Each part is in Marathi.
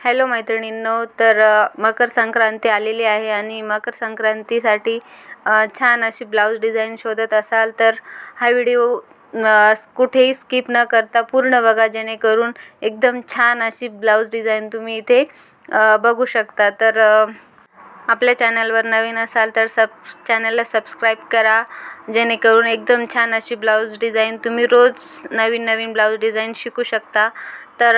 हॅलो मैत्रिणींनो तर मकर संक्रांती आलेली आहे आणि मकर संक्रांतीसाठी छान अशी ब्लाऊज डिझाईन शोधत असाल तर हा व्हिडिओ कुठेही स्किप न करता पूर्ण बघा जेणेकरून एकदम छान अशी ब्लाऊज डिझाईन तुम्ही इथे बघू शकता. तर आपल्या चॅनलवर नवीन असाल तर सब चॅनलला सबस्क्राईब करा जेणेकरून एकदम छान अशी ब्लाऊज डिझाईन तुम्ही रोज नवीन नवीन ब्लाऊज डिझाईन शिकू शकता. तर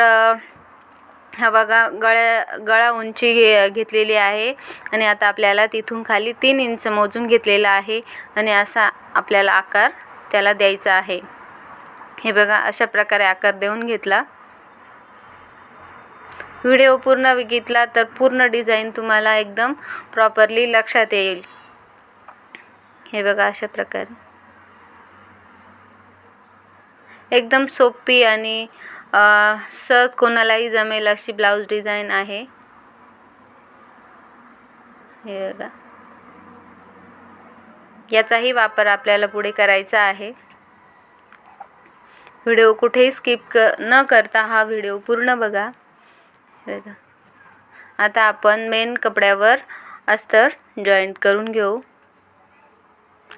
हा बघा गळ्या गळा उंची घे घेतलेली आहे आणि आता आपल्याला तिथून खाली तीन इंच मोजून घेतलेला आहे आणि असा आपल्याला आकार त्याला द्यायचा आहे. हे बघा अशा प्रकारे आकार देऊन घेतला. व्हिडिओ पूर्ण बघितला तर पूर्ण डिझाईन तुम्हाला एकदम प्रॉपरली लक्षात येईल. हे बघा अशा प्रकारे. एकदम सोपी आणि सहज कोणालाही जमेल अशी ब्लाऊज डिझाईन आहे. हे बघा. याचाही वापर आपल्याला पुढे करायचा आहे. व्हिडिओ कुठेही स्किप क न करता हा व्हिडिओ पूर्ण बघा. हे बघा. आता आपण मेन कपड्यावर अस्तर जॉईंट करून घेऊ.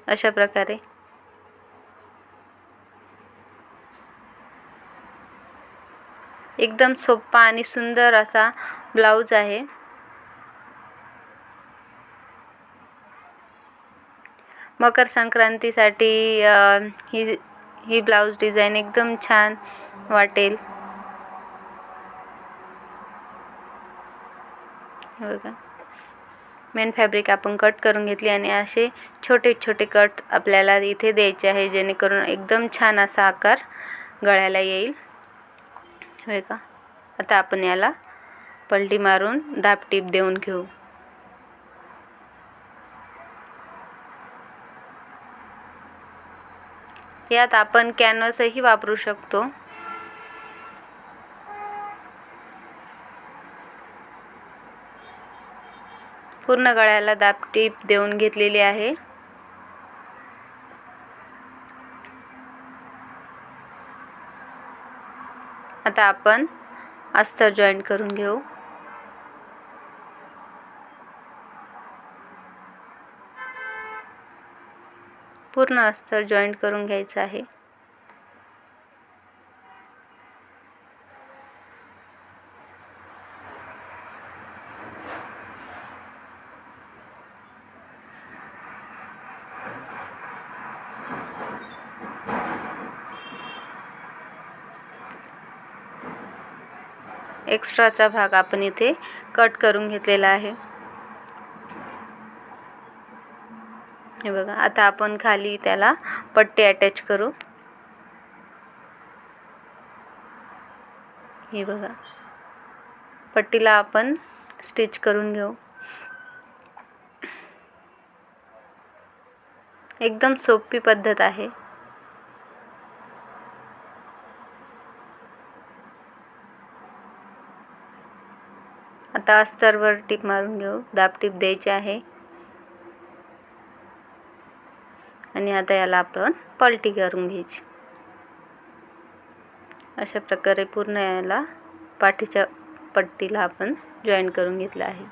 अशा प्रकारे. एकदम सोपा आणि सुंदर असा ब्लाऊज आहे. मकर संक्रांतीसाठी ही ही ब्लाऊज डिझाईन एकदम छान वाटेल. बघा. मेन फॅब्रिक आपण कट करून घेतली आणि असे छोटे छोटे कट आपल्याला इथे द्यायचे आहे जेणेकरून एकदम छान असा आकार गळ्याला येईल. होय का? आता आपण याला पलटी मारून दाबटीप देऊन घेऊ. यात आपण कॅनव्हसही वापरू शकतो. पूर्ण गळ्याला दाबटीप देऊन घेतलेली आहे. आता आपण अस्तर जॉईंट करून घेऊ. पूर्ण अस्तर जॉईंट करून घ्यायचं आहे. एक्स्ट्राचा भाग आपण इथे कट करून घेतलेला आहे. हे बघा आता आपण खाली त्याला पट्टी अटॅच करू. हे बघा पट्टीला आपण स्टिच करून घेऊ. एकदम सोपी पद्धत आहे. आता अस्तरवर टीप मारून घेऊ. दाब टीप द्यायची आहे. आणि आता याला आपण पलटी करून घ्यायची. अशा प्रकारे पूर्ण याला पाठीच्या पट्टीला आपण जॉईन करून घेतलं आहे.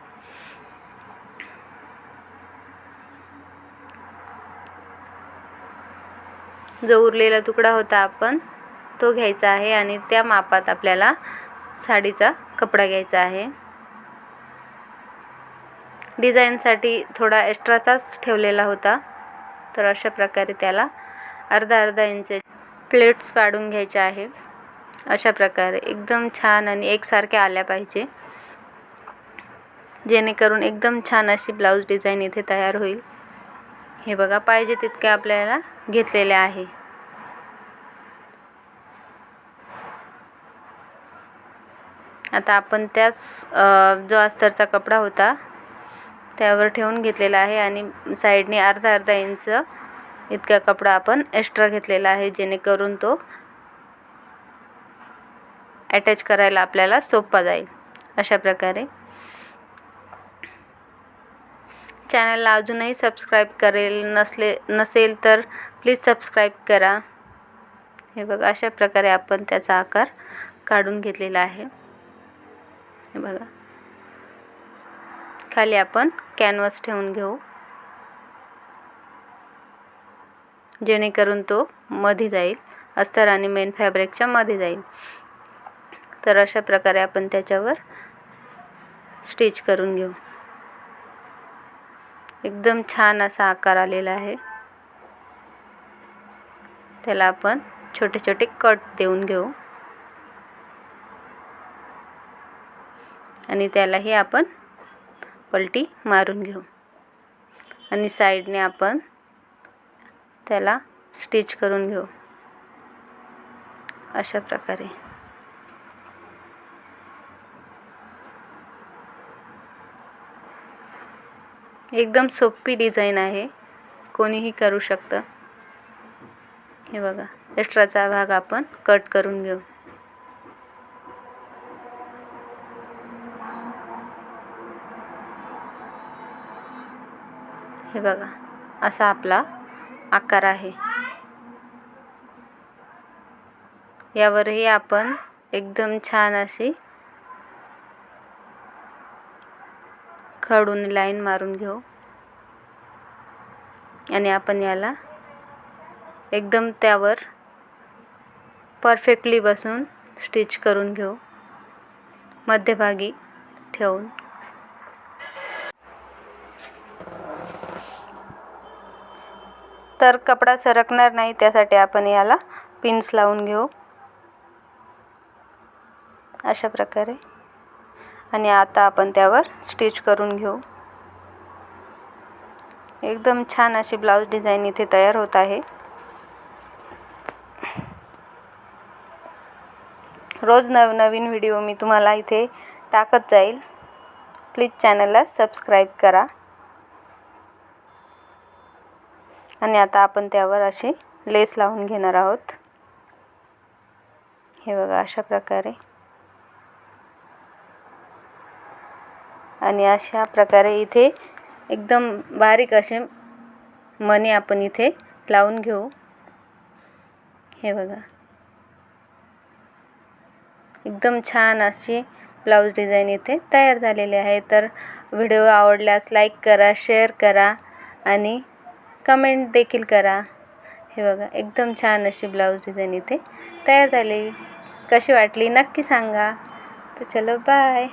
जो उरलेला तुकडा होता आपण तो घ्यायचा आहे आणि त्या मापात आपल्याला साडीचा कपडा घ्यायचा आहे. डिझाईनसाठी थोडा एक्स्ट्राचाच ठेवलेला होता. तर अशा प्रकारे त्याला अर्धा अर्धा इंच प्लेट्स पाडून घ्यायच्या आहे. अशा प्रकारे एकदम छान आणि एकसारख्या आल्या पाहिजे. जेणेकरून एकदम छान अशी ब्लाऊज डिझाईन इथे तयार होईल. हे बघा पाहिजे तितके आपल्याला घेतलेले आहे. आता आपण त्याच जो अस्तरचा कपडा होता त्यावर ठेवून घेतलेला आहे आणि साईडने अर्धा अर्धा इंच इतका कपडा आपण एक्स्ट्रा घेतलेला आहे जेणेकरून तो अटॅच करायला आपल्याला सोपा जाईल. अशा प्रकारे. चॅनलला अजूनही सबस्क्राईब करेल नसले नसेल तर प्लीज सबस्क्राईब करा. हे बघा अशा प्रकारे आपण त्याचा आकार काढून घेतलेला आहे. हे बघा. खाली आपण कॅनव्हास ठेवून घेऊ. जेणेकरून तो मध्ये जाईल. अस्तर आणि मेन फॅब्रिकच्या मध्ये जाईल. तर अशा प्रकारे आपण त्याच्यावर स्टिच करून घेऊ. एकदम छान असा आकार आलेला आहे. त्याला आपण छोटे छोटे कट देऊन घेऊ. आणि त्यालाही आपण पलटी मारून घेऊ. आणि साईडने आपण त्याला स्टिच करून घेऊ. अशा प्रकारे. एकदम सोपी डिझाईन आहे. कोणीही करू शकतं. हे बघा एक्स्ट्राचा भाग आपण कट करून घेऊ. हे बघा असा आपला आकार आहे. यावरही आपण एकदम छान अशी खडून लाईन मारून घेऊ. आणि आपण याला एकदम त्यावर परफेक्टली बसून स्टिच करून घेऊ. मध्यभागी ठेवून. तर कपडा सरकणार नाही त्यासाठी आपण याला पिन्स लावून घेऊ. अशा प्रकारे. आणि आता आपण त्यावर स्टिच करून घेऊ. एकदम छान अशी ब्लाऊज डिझाईन इथे तयार होत आहे. रोज नवनवीन व्हिडिओ मी तुम्हाला इथे टाकत जाईल. प्लीज चॅनलला सबस्क्राईब करा. आणि आता आपण त्यावर अशी लेस लावून घेणार आहोत. हे बघा अशा प्रकारे. आणि अशा प्रकारे इथे एकदम बारीक असे मणी आपण इथे लावून घेऊ. हे बघा. एकदम छान अशी ब्लाऊज डिझाईन इथे तयार झालेली आहे. तर व्हिडिओ आवडल्यास लाईक करा शेअर करा आणि कमेंट देखील करा. हे बघा एकदम छान अशी ब्लाऊज डिझाईन इथे तयार झाली. कशी वाटली नक्की सांगा. तर चलो बाय